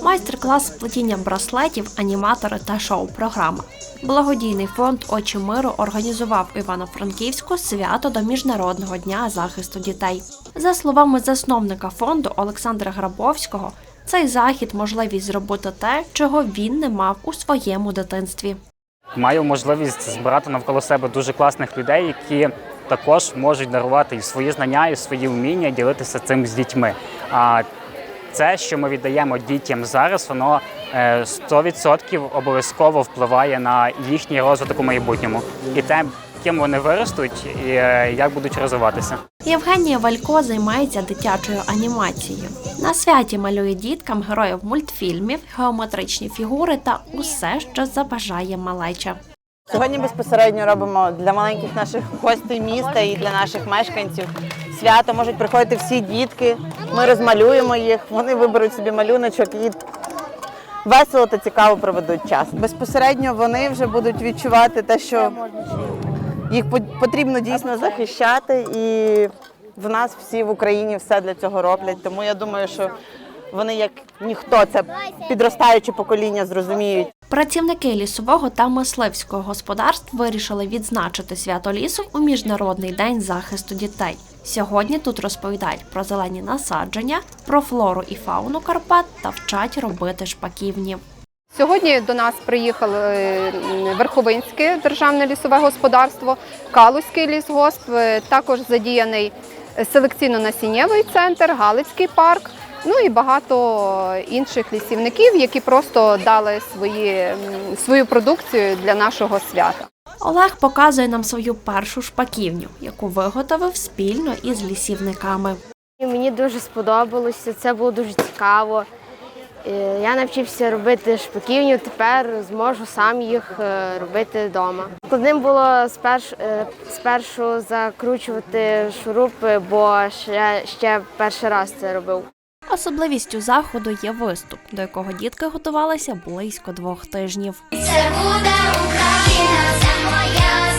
Майстер-клас плетіння браслетів, аніматори та шоу-програма. Благодійний фонд Очі миру організував Івано-Франківську свято до Міжнародного дня захисту дітей. За словами засновника фонду Олександра Грабовського, цей захід можливість зробити те, чого він не мав у своєму дитинстві. Маю можливість збирати навколо себе дуже класних людей, які також можуть дарувати і свої знання, і свої вміння, ділитися цим з дітьми. Це, що ми віддаємо дітям зараз, воно е, 100% обов'язково впливає на їхній розвиток у майбутньому і те, ким вони виростуть, і е, як будуть розвиватися. Євгенія Валько займається дитячою анімацією. На святі малює діткам героїв мультфільмів, геометричні фігури та усе, що забажає малеча. Сьогодні безпосередньо робимо для маленьких наших гостей міста і для наших мешканців свято. Можуть приходити всі дітки. Ми розмалюємо їх, вони виберуть собі малюночок і весело та цікаво проведуть час. Безпосередньо вони вже будуть відчувати те, що їх потрібно дійсно захищати, і в нас всі в Україні все для цього роблять. Тому я думаю, що вони як ніхто це підростаюче покоління зрозуміють. Працівники лісового та мисливського господарств вирішили відзначити свято лісу у міжнародний день захисту дітей. Сьогодні тут розповідають про зелені насадження, про флору і фауну Карпат та вчать робити шпаківні. Сьогодні до нас приїхали Верховинське державне лісове господарство, Калузький лісгосп, е, також задіяний селекційно-насіннєвий центр, Галицький парк. Ну і багато інших лісівників, які просто дали свої, свою продукцію для нашого свята. Олег показує нам свою першу шпаківню, яку виготовив спільно із лісівниками. Мені дуже сподобалося, це було дуже цікаво. Е, Я навчився робити шпаківню, тепер зможу сам їх е, робити вдома. Складним було спершу, е, спершу закручувати шурупи, бо ще, ще перший раз це робив. Особливістю заходу є виступ, до якого дітки готувалися близько двох тижнів. Це буде Україна, це моя